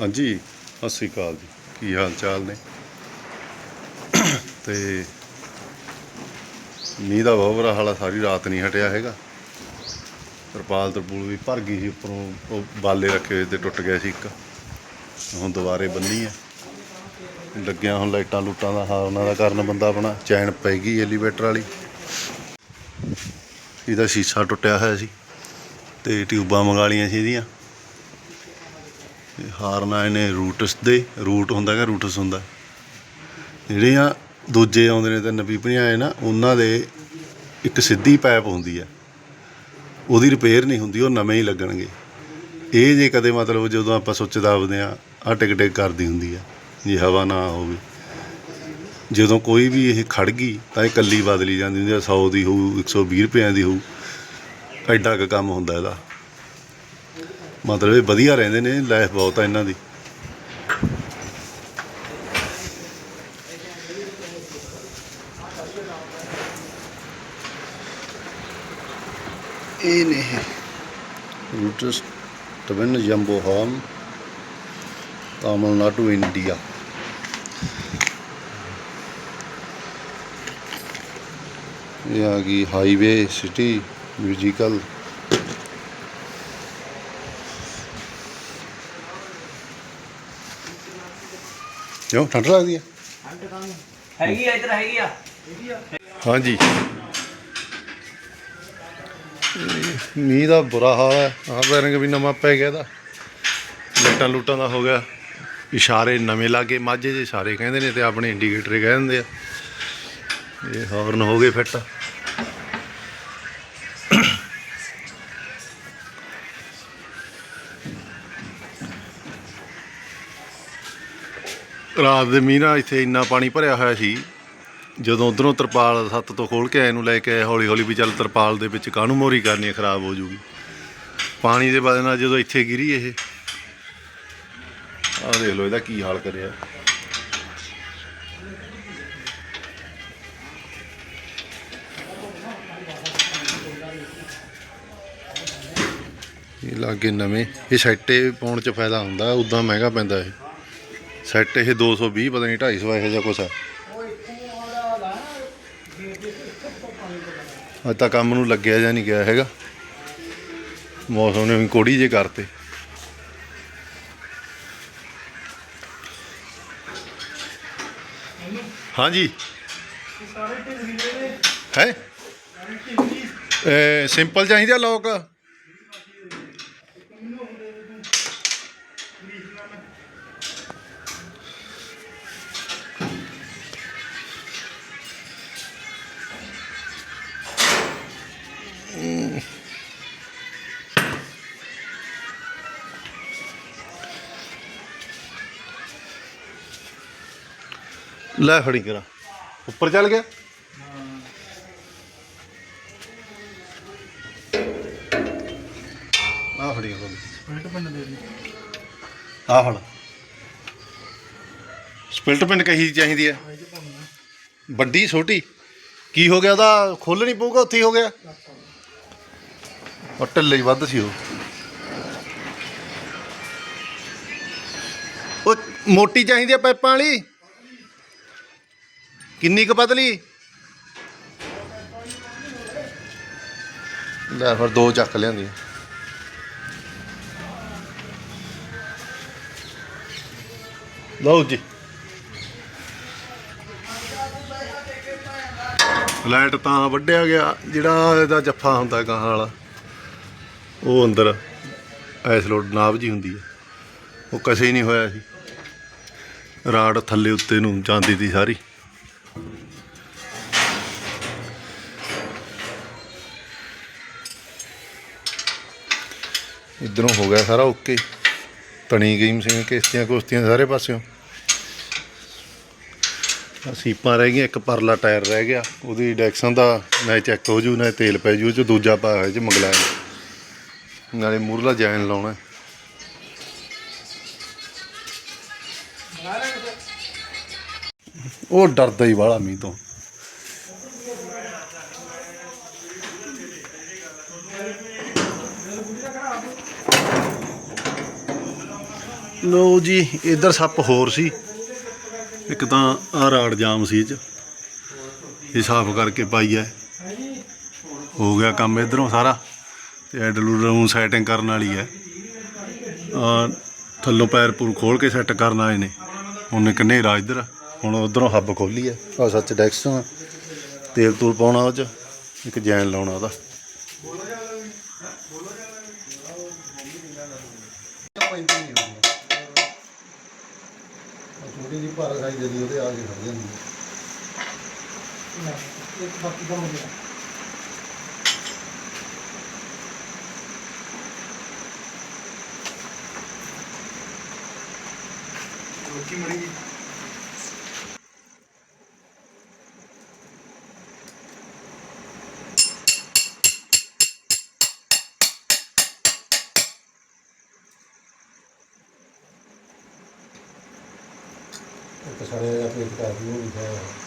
ਹਾਂਜੀ, ਸਤਿ ਸ੍ਰੀ ਅਕਾਲ ਜੀ। ਕੀ ਹਾਲ ਚਾਲ ਨੇ? ਤੇ ਮੀਂਹ ਦਾ ਬਹੁਤ ਬੁਰਾ ਸਾਰੀ ਰਾਤ ਨਹੀਂ ਹਟਿਆ ਹੈਗਾ। ਤਰਪਾਲ ਤਰਪੂਲ ਵੀ ਭਰ ਗਈ ਸੀ, ਉੱਪਰੋਂ ਬਾਲੇ ਰੱਖੇ ਹੋਏ ਤੇ ਟੁੱਟ ਗਿਆ ਸੀ ਇੱਕ। ਹੁਣ ਦੁਬਾਰੇ ਬੰਨੀ ਆ। ਲੱਗਿਆ ਹੁਣ ਲਾਈਟਾਂ ਲੂਟਾਂ ਦਾ ਹਾਲ, ਉਹਨਾਂ ਦਾ ਕਾਰਨ ਬੰਦਾ ਆਪਣਾ ਚੈਨ ਪੈ ਗਈ ਐਲੀਵੇਟਰ ਵਾਲੀ। ਇਹਦਾ ਸ਼ੀਸ਼ਾ ਟੁੱਟਿਆ ਹੋਇਆ ਸੀ ਤੇ ਟਿਊਬਾਂ ਮੰਗਾ ਲਈਆਂ ਸੀ ਇਹਦੀਆਂ। ਹਾਰਨਾ ਇਹਨੇ ਰੂਟਸ ਦੇ, ਰੂਟ ਹੁੰਦਾ ਕਿ ਰੂਟਸ ਹੁੰਦਾ। ਜਿਹੜੀਆਂ ਦੂਜੇ ਆਉਂਦੇ ਨੇ ਤਿੰਨ ਪੀਪਣੀਆਂ ਆਏ ਨਾ, ਉਹਨਾਂ ਦੇ ਇੱਕ ਸਿੱਧੀ ਪਾਈਪ ਹੁੰਦੀ ਆ। ਉਹਦੀ ਰਿਪੇਅਰ ਨਹੀਂ ਹੁੰਦੀ, ਉਹ ਨਵੇਂ ਹੀ ਲੱਗਣਗੇ। ਇਹ ਜੇ ਕਦੇ ਮਤਲਬ ਜਦੋਂ ਆਪਾਂ ਸੁੱਚ ਦੱਬਦੇ ਆ ਆ ਟਿਕ ਟਿਕ ਕਰਦੀ ਹੁੰਦੀ ਆ, ਜੇ ਹਵਾ ਨਾ ਹੋਵੇ। ਜਦੋਂ ਕੋਈ ਵੀ ਇਹ ਖੜ ਗਈ, ਤਾਂ ਇਹ ਕੱਲੀ ਬਦਲੀ ਜਾਂਦੀ ਹੁੰਦੀ ਆ 100 ਦੀ ਹੋਊ 120 ਰੁਪਏ ਦੀ ਹੋਊ। ਐਡਾ ਕੁ ਕੰਮ ਹੁੰਦਾ ਇਹਦਾ। ਮਤਲਬ ਇਹ ਵਧੀਆ ਰਹਿੰਦੇ ਨੇ ਲਾਈਫ ਬਹੁਤ ਆ ਇਹਨਾਂ ਦੀ। ਇਹ ਨੇ roots twin jumbo home Tamil Nadu India ਇਹ ਆ ਗਈ ਹਾਈਵੇ ਸਿਟੀ ਮਿਊਜ਼ੀਕਲ ਕਿਉਂ ਠੰਡ ਲੱਗਦੀ ਹੈ ਹੈਗੀ ਆ ਇੱਧਰ ਹੈਗੀ ਆ। ਹਾਂਜੀ। ਮੀਂਹ ਦਾ ਬੁਰਾ ਹਾਲ ਹੈ। ਆਹ ਬੈਰਿੰਗ ਵੀ ਨਵਾਂ ਪੈ ਗਿਆ ਦਾ ਲਾਈਟਾਂ ਲੂਟਾਂ ਦਾ ਹੋ ਗਿਆ। ਇਸ਼ਾਰੇ ਨਵੇਂ ਲਾਗੇ ਮਾਝੇ ਦੇ ਇਸ਼ਾਰੇ ਕਹਿੰਦੇ ਨੇ ਤੇ ਆਪਣੇ ਇੰਡੀਕੇਟਰ ਹੀ ਕਹਿ ਦਿੰਦੇ ਆ। ਇਹ ਹਾਰਨ ਹੋ ਗਏ ਫਿੱਟ। ਰਾਤ ਦੇ ਮੀਂਹ ਨਾਲ ਇੱਥੇ ਇੰਨਾ ਪਾਣੀ ਭਰਿਆ ਹੋਇਆ ਸੀ। ਜਦੋਂ ਉਧਰੋਂ ਤਰਪਾਲ ਸੱਤ ਤੋਂ ਖੋਲ ਕੇ ਆਏ ਨੂੰ ਲੈ ਕੇ ਆਏ ਹੌਲੀ ਹੌਲੀ ਵੀ ਚੱਲ ਤਰਪਾਲ ਦੇ ਵਿੱਚ ਕਾਹਨੂੰ ਮੋਰੀ ਕਰਨੀ ਹੈ, ਖਰਾਬ ਹੋ ਜੂਗੀ। ਪਾਣੀ ਦੇ ਵਜ੍ਹਾ ਨਾਲ ਜਦੋਂ ਇੱਥੇ ਗਿਰੀ ਇਹ ਆਹ ਦੇਖ ਲਓ ਇਹਦਾ ਕੀ ਹਾਲ ਕਰਿਆ। ਇਹ ਲਾਗੇ ਨਵੇਂ ਇਹ ਸੈੱਟੇ ਪਾਉਣ ਚ ਫਾਇਦਾ ਹੁੰਦਾ ਉਦਾਂ ਮਹਿੰਗਾ ਪੈਂਦਾ ਇਹ। ਸੈੱਟ ਇਹ 220 ਪਤਾ ਨਹੀਂ 250 ਇਹੋ ਜਿਹਾ ਕੁਛ ਆ। ਅੱਜ ਤਾਂ ਕੰਮ ਨੂੰ ਲੱਗਿਆ ਜਾਂ ਨਹੀਂ ਗਿਆ ਹੈਗਾ। ਮੌਸਮ ਨੇ ਵੀ ਕੋੜੀ ਜੇ ਕਰਤੇ। ਹਾਂਜੀ। ਹੈ? ਸਿੰਪਲ ਚਾਹੀਦਾ ਲੋਕ? ਲੈ ਫੜੀ ਕਰਾ। ਉੱਪਰ ਚੱਲ ਗਿਆ? ਆ ਫੜੀ ਕੋਲ ਆ ਫੜ ਸਪਿਲਟ ਪਿੰਨ ਕਹੀ ਚਾਹੀਦੀ ਹੈ ਵੱਡੀ ਛੋਟੀ? ਕੀ ਹੋ ਗਿਆ ਉਹਦਾ? ਖੁੱਲ ਨਹੀਂ ਪਊਗਾ ਉੱਥੇ ਹੀ ਹੋ ਗਿਆ? ਉਹ ਢਿੱਲੇ ਹੀ ਵੱਧ ਸੀ ਉਹ। ਉਹ ਮੋਟੀ ਚਾਹੀਦੀ ਆ ਪਾਈਪਾਂ ਵਾਲੀ? ਕਿੰਨੀ ਕੁ ਪਤਲੀ? ਲੈ ਫਿਰ ਦੋ ਚੱਕ ਲਿਆਂਦੀ। ਲਓ ਜੀ। ਲਾਈਟ ਤਾਂ ਵੱਢਿਆ ਗਿਆ, ਜਿਹੜਾ ਇਹਦਾ ਜੱਫਾ ਹੁੰਦਾ ਗਾਹਾਂ ਵਾਲਾ, ਉਹ ਅੰਦਰ ਐਸ ਲੋਡ ਨਾਬ ਜੀ ਹੁੰਦੀ ਹੈ। ਉਹ ਕਸੇ ਹੀ ਨਹੀਂ ਹੋਇਆ ਸੀ। ਰਾੜ ਥੱਲੇ ਉੱਤੇ ਨੂੰ ਜਾਂਦੀ ਸੀ ਸਾਰੀ। ਇਧਰੋਂ ਹੋ ਗਿਆ ਸਾਰਾ ਓਕੇ। ਤਣੀ ਗਈ ਮਸ਼ੀਨ ਕਿਸ਼ਤੀਆਂ ਕੁਸ਼ਤੀਆਂ ਸਾਰੇ ਪਾਸਿਓਂ। ਸੀਪਾਂ ਰਹਿ ਗਈਆਂ, ਇੱਕ ਪਰਲਾ ਟਾਇਰ ਰਹਿ ਗਿਆ। ਉਹਦੀ ਡੈਕਸਾਂ ਦਾ ਨਾ ਚੈੱਕ ਹੋ ਜੂ, ਨਾ ਤੇਲ ਪੈ ਜੂ ਉਹ 'ਚ ਦੂਜਾ ਪਾਇਆ ਹੋਇਆ ਚ ਮੰਗਲਾਇਆ ਨਾਲੇ ਮੂਰਲਾ ਜੈਨ ਲਾਉਣਾ। ਉਹ ਡਰਦਾ ਹੀ ਵਾਲਾ ਮੀਂਹ ਤੋਂ। ਲੋ ਜੀ, ਇਧਰ ਸੱਪ ਹੋਰ ਸੀ। ਇੱਕ ਤਾਂ ਆ ਰਾੜ ਜਾਮ ਸੀ ਇਹ ਚ। ਇਹ ਸਾਫ਼ ਕਰਕੇ ਪਾਈ ਐ। ਹੋ ਗਿਆ ਕੰਮ ਇਧਰੋਂ ਸਾਰਾ। ਤੇ ਐਡਲੂਡਰ ਨੂੰ ਸੈਟਿੰਗ ਕਰਨ ਵਾਲੀ ਐ। ਆ ਥੱਲੋਂ ਪੈਰ ਪੂਰ ਖੋਲ ਕੇ ਸੈੱਟ ਕਰਨ ਆਏ ਨੇ। ਹੁਣ ਇੱਕ ਹਨੇਰਾ ਇੱਧਰ। ਹੁਣ ਉਧਰੋਂ ਹੱਬ ਖੋਲੀ ਐ। ਆ ਸੱਚ ਡੈਕਸਨ ਤੇਲ ਤੂਲ ਪਾਉਣਾ ਉਹ ਚ। ਇੱਕ ਜੈਨ ਲਾਉਣਾ ਉਹਦਾ। ਭਾਰ ਖਾਈ ਜਦੀ ਉਹਦੇ ਆ ਕੇ ਖੜ ਜਾਂਦੀ ਇੱਕ ਬਾਕੀ ਕੰਮ ਹੋ ਗਿਆ। ਰੋਕੀ ਮੜੀ ਸਾਰੇ ਦਾ ਪੇਟ ਕਰ ਦਿਓ ਵੀ ਹੈ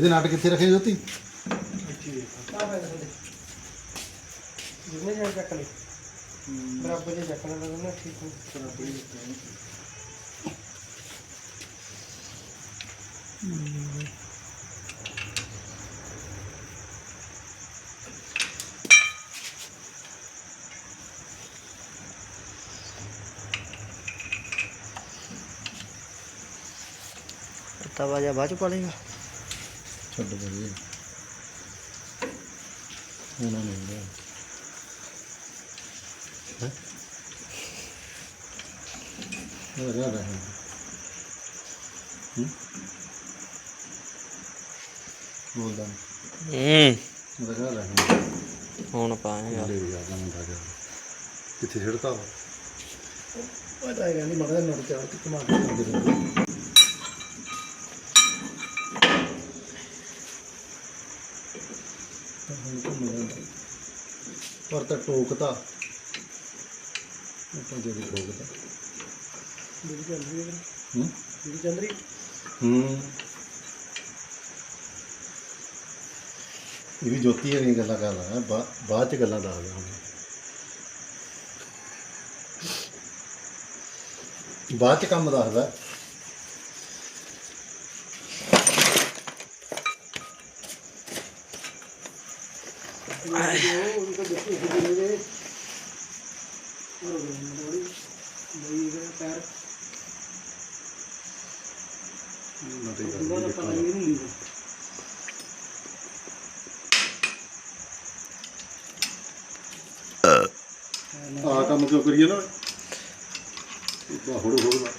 ਇਹਦੇ ਨਾਟ ਕਿੱਥੇ ਰੱਖੇ ਜੋਤੀ? ਜਿਵੇਂ ਜਿਵੇਂ ਚੱਕ ਲੈ ਬਰਾਬਰ ਜੇ ਚੱਕਣਾ ਤਾਂ ਨਾ ਠੀਕ ਹੋ ਬਰਾਬਰ ਹੀ ਚੱਕਣਾ ਤਵਾ ਜਾ ਬਾਅਦ ਚ ਪਾ ਲੇਗਾ ਛੱਡ ਬਈ ਉਹਨਾਂ ਨੇ ਹੁੰਦਾ। ਹੈ? ਉਹ ਰਿਹਾ ਰਿਹਾ। ਹੂੰ? ਬੋਲਦਾ ਹੂੰ। ਉਹਦਾ ਰਿਹਾ ਰਿਹਾ। ਹੁਣ ਪਾਏਗਾ ਲੈ ਨਾ ਮੁੰਡਾ ਗਿਆ ਕਿੱਥੇ ਛੱਡਤਾ ਵਾ? ਪਤਾ ਹੈਗਾ ਨਹੀਂ ਮਗਰ ਨੋਟ ਚਾਰ ਤੇ ਕਮਾ ਕੇ ਆਉਂਦੇ ਤਾਂ ਹੁਣ ਘੁੰਮ ਜਾਂਦਾ ਪਰ ਤਾਂ ਟੋਕਤਾ ਆਪਾਂ ਜਿਹੜੀ ਟੋਕਤਾ ਜਿਹੜੀ ਚੱਲ ਰਹੀ ਹੈ ਹੂੰ? ਜਿਹੜੀ ਚੱਲ ਰਹੀ? ਹੂੰ। ਇਹ ਵੀ ਜੋਤੀ ਵਾਲੀਆਂ ਗੱਲਾਂ ਕਰਦਾ ਬਾਅਦ ਚ ਗੱਲਾਂ ਦੱਸਦਾ ਹੁਣ ਬਾਅਦ ਚ ਕੰਮ ਦੱਸਦਾ। ਆ ਕੰਮ ਕਿਉਂ ਕਰੀਏ ਨਾ? ਬਾ ਹੁੜ ਹੁੜ ਦਾ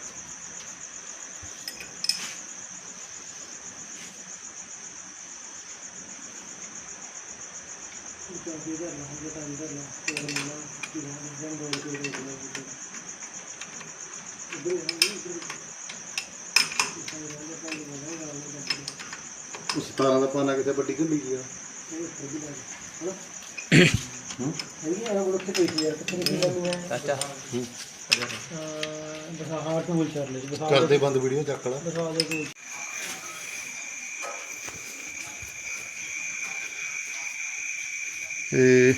ਉਹ 17 ਦਾ ਪਾਣਾ ਕਿਤੇ ਵੱਡੀ ਘੱਲੀ ਗਿਆ ਕੋਲ ਚਾਚਾ ਬਸ ਆਹ ਟੂਲ ਚੱਲ ਲੈ ਬਸ ਕਰਦੇ ਬੰਦ ਵੀਡੀਓ ਚੱਕ ਲਾ। ਦਿਖਾ ਦੇ ਤੂੰ ਇਹ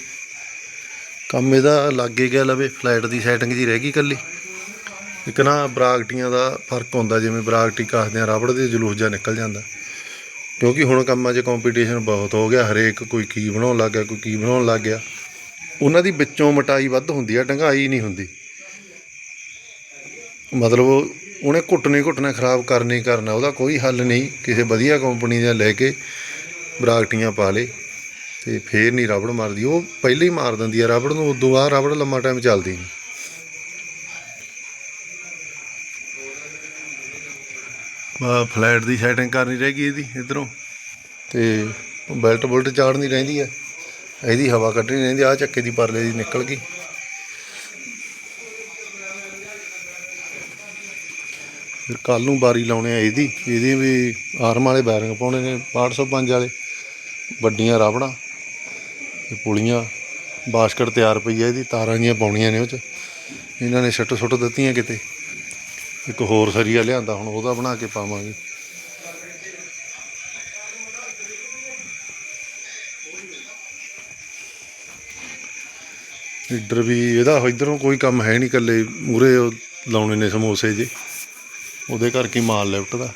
ਕੰਮ ਇਹਦਾ ਲੱਗੇ ਗਿਆ ਲਵੇ ਫਲੈਟ ਦੀ ਸੈਟਿੰਗ ਜੀ ਰਹਿ ਗਈ ਕੱਲੀ ਇੱਕ ਨਾ ਬਰਾਕਟੀਆਂ ਦਾ ਫ਼ਰਕ ਹੁੰਦਾ, ਜਿਵੇਂ ਬਰਾਕਟੀ ਕੱਸਦੇ ਆ ਰਬੜ ਦੇ ਜਲੂਸ ਜਾਂ ਨਿਕਲ ਜਾਂਦਾ। ਕਿਉਂਕਿ ਹੁਣ ਕੰਮਾਂ 'ਚ ਕੰਪੀਟੀਸ਼ਨ ਬਹੁਤ ਹੋ ਗਿਆ, ਹਰੇਕ ਕੋਈ ਕੀ ਬਣਾਉਣ ਲੱਗ ਗਿਆ, ਕੋਈ ਕੀ ਬਣਾਉਣ ਲੱਗ ਗਿਆ। ਉਹਨਾਂ ਦੀ ਵਿੱਚੋਂ ਮਟਾਈ ਵੱਧ ਹੁੰਦੀ ਆ, ਡੰਗਾਈ ਨਹੀਂ ਹੁੰਦੀ। ਮਤਲਬ ਉਹਨੇ ਘੁੱਟਣੇ ਘੁੱਟਣਾ ਖਰਾਬ ਕਰਨੇ ਹੀ ਕਰਨਾ, ਉਹਦਾ ਕੋਈ ਹੱਲ ਨਹੀਂ। ਕਿਸੇ ਵਧੀਆ ਕੰਪਨੀ ਦਾ ਲੈ ਕੇ ਬਰਾਕਟੀਆਂ ਪਾ ਲੇ ਤੇ ਫੇਰ ਨਹੀਂ ਰਬੜ ਮਾਰਦੀ ਉਹ ਪਹਿਲਾਂ ਹੀ ਮਾਰ ਦਿੰਦੀ ਆ। ਰਬੜ ਨੂੰ ਉਦੋਂ ਬਾਅਦ ਰਬੜ ਲੰਮਾ ਟਾਈਮ ਚੱਲਦੀ ਨਹੀਂ। ਫਲੈਟ ਦੀ ਸੈਟਿੰਗ ਕਰਨੀ ਰਹਿ ਗਈ ਇਹਦੀ ਇਧਰੋਂ। ਤੇ ਬੈਲਟ ਬੁਲਟ ਚਾੜਨੀ ਰਹਿੰਦੀ ਆ। ਇਹਦੀ ਹਵਾ ਕੱਢਣੀ ਰਹਿੰਦੀ ਆ ਚੱਕੇ ਦੀ ਪਰਲੇ ਦੀ ਨਿਕਲ ਗਈ। ਫਿਰ ਕੱਲ ਨੂੰ ਬਾਰੀ ਲਾਉਣੇ ਆ ਇਹਦੀ। ਇਹਦੀ ਵੀ ਆਰਮ ਵਾਲੇ ਬੈਰਿੰਗ ਪਾਉਣੇ ਨੇ 805 ਵਾਲੇ। ਵੱਡੀਆਂ ਰਾਵੜਾਂ ਤੇ ਪੁਲੀਆਂ, ਬਾਸਕਟ ਤਿਆਰ ਪਈ ਹੈ ਇਹਦੀ, ਤਾਰਾਂ ਜੀਆਂ ਪਾਉਣੀਆਂ ਨੇ ਉਹ ਚ। ਇਹਨਾਂ ਨੇ ਛੱਟ ਸੁੱਟ ਦਿੱਤੀਆਂ ਕਿਤੇ। ਇੱਕ ਹੋਰ ਸਰੀਆ ਲਿਆਂਦਾ, ਹੁਣ ਉਹਦਾ ਬਣਾ ਕੇ ਪਾਵਾਂਗੇ। ਇੱਧਰ ਵੀ ਇਹਦਾ ਇਧਰੋਂ ਕੋਈ ਕੰਮ ਹੈ ਨਹੀਂ, ਇਕੱਲੇ ਮੂਰੇ ਲਾਉਣੇ ਨੇ ਸਮੋਸੇ ਜੇ। ਉਹਦੇ ਕਰਕੇ ਮਾਲ ਲੈਫਟ ਦਾ।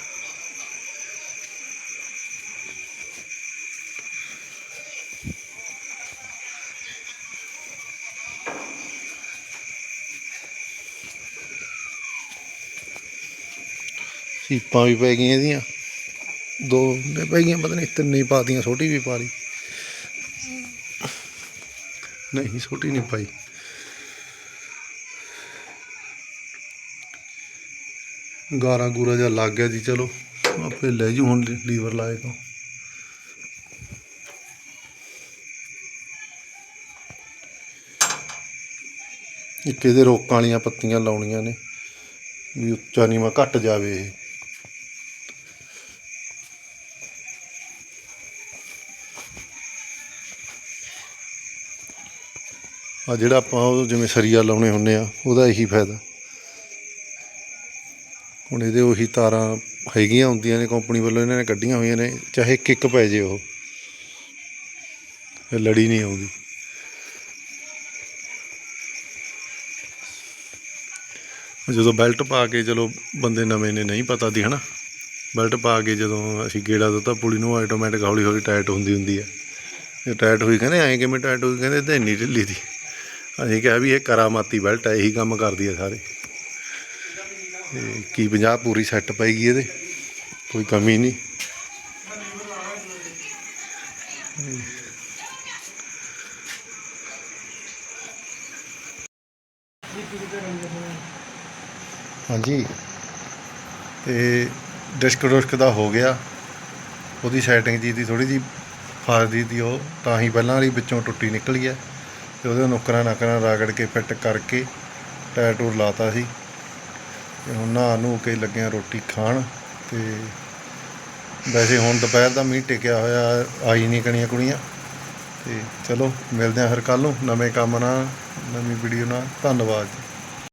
ਸੀਪਾਂ ਵੀ ਪੈ ਗਈਆਂ ਇਹਦੀਆਂ। ਦੋ ਨੇ ਪੈ ਗਈਆਂ, ਪਤਾ ਨਹੀਂ ਤਿੰਨੇ ਹੀ ਪਾਤੀਆਂ ਛੋਟੀ ਵੀ ਪਾ ਲਈ। ਨਹੀਂ, ਛੋਟੀ ਨਹੀਂ ਪਾਈ। ਗਾਰਾ ਗੂਰਾ ਜਿਹਾ ਲੱਗ ਗਿਆ ਜੀ, ਚਲੋ, ਆਪੇ ਲੈ ਜੂ ਹੁਣ ਲੀਵਰ ਲਾਏ ਤੋਂ। ਇੱਕ ਇਹਦੇ ਰੋਕਾਂ ਵਾਲੀਆਂ ਪੱਤੀਆਂ ਲਾਉਣੀਆਂ ਨੇ, ਵੀ ਉੱਚਾ ਨੀਵਾਂ ਘਟ ਜਾਵੇ ਇਹ। ਆ ਜਿਹੜਾ ਆਪਾਂ ਉਹ ਜਿਵੇਂ ਸਰੀਆ ਲਾਉਣੇ ਹੁੰਨੇ ਆ, ਉਹਦਾ ਇਹੀ ਫਾਇਦਾ। ਹੁਣ ਇਹਦੇ ਉਹੀ ਤਾਰਾਂ ਹੈਗੀਆਂ ਹੁੰਦੀਆਂ ਨੇ, ਕੰਪਨੀ ਵੱਲੋਂ ਇਹਨਾਂ ਨੇ ਕੱਢੀਆਂ ਹੋਈਆਂ ਨੇ, ਚਾਹੇ ਕਿੱਕ ਪੈ ਜੇ ਉਹ। ਲੜੀ ਨਹੀਂ ਆਉਂਦੀ। ਜਦੋਂ ਬੈਲਟ ਪਾ ਕੇ ਚਲੋ ਬੰਦੇ ਨਵੇਂ ਨੇ, ਨਹੀਂ ਪਤਾ ਦੀ, ਹਨਾ? ਬੈਲਟ ਪਾ ਕੇ ਜਦੋਂ ਅਸੀਂ ਗੇੜਾ ਦਿੱਤਾ, ਪੁਲੀ ਨੂੰ ਆਟੋਮੈਟਿਕ ਹੌਲੀ ਹੌਲੀ ਟਾਈਟ ਹੁੰਦੀ ਹੁੰਦੀ ਹੈ ਇਹ ਟਾਈਟ ਹੋਈ ਕਹਿੰਦੇ, ਐਂ ਕਿਵੇਂ ਟਾਈਟ ਹੋਈ ਕਹਿੰਦੇ ਤੇ ਇੰਨੀ ਢਿੱਲੀ ਦੀ। ਅਸੀਂ ਕਿਹਾ ਵੀ ਇਹ ਕਰਾਮਾਤੀ ਬੈਲਟ ਹੈ ਇਹੀ ਕੰਮ ਕਰਦੀ ਹੈ ਸਾਰੇ। ਤੇ ਕੀ 50 ਪੂਰੀ ਸੈੱਟ ਪਏਗੀ ਇਹਦੇ, ਕੋਈ ਕਮੀ ਨਹੀਂ। ਹਾਂਜੀ। ਤੇ ਡਿਸਕ ਡੁਸਕ ਦਾ ਹੋ ਗਿਆ। ਉਹਦੀ ਸੈਟਿੰਗ ਜੀ ਦੀ ਥੋੜੀ ਜੀ ਫਾਰਦੀ ਦੀ, ਉਹ ਤਾਂ ਹੀ ਪਹਿਲਾਂ ਵਾਲੀ ਵਿੱਚੋਂ ਟੁੱਟੀ ਨਿਕਲੀ ਹੈ ਤੇ ਉਹਦੇ ਨੁਕਰਾਂ ਨਕਰਾਂ ਰਗੜ ਕੇ ਫਿੱਟ ਕਰਕੇ ਟਾਇਰ ਟੂਰ ਲਾਤਾ ਸੀ। ਤੇ ਹੁਣ ਨਹਾ ਨੂੰ ਕੇ ਲੱਗਿਆ ਰੋਟੀ ਖਾਣ ਤੇ ਵੈਸੇ ਹੁਣ ਦੁਪਹਿਰ ਦਾ ਮੀਂਹ ਟਿਕਿਆ ਹੋਇਆ, ਆਈ ਨਹੀਂ ਕਣੀਆਂ ਕੁੜੀਆਂ ਤੇ ਚਲੋ ਮਿਲਦੇ ਆ ਫਿਰ ਕੱਲ ਨੂੰ। ਨਵੇਂ ਕੰਮ ਨਾਲ, ਨਵੀਂ ਵੀਡੀਓ ਨਾਲ। ਧੰਨਵਾਦ ਜੀ।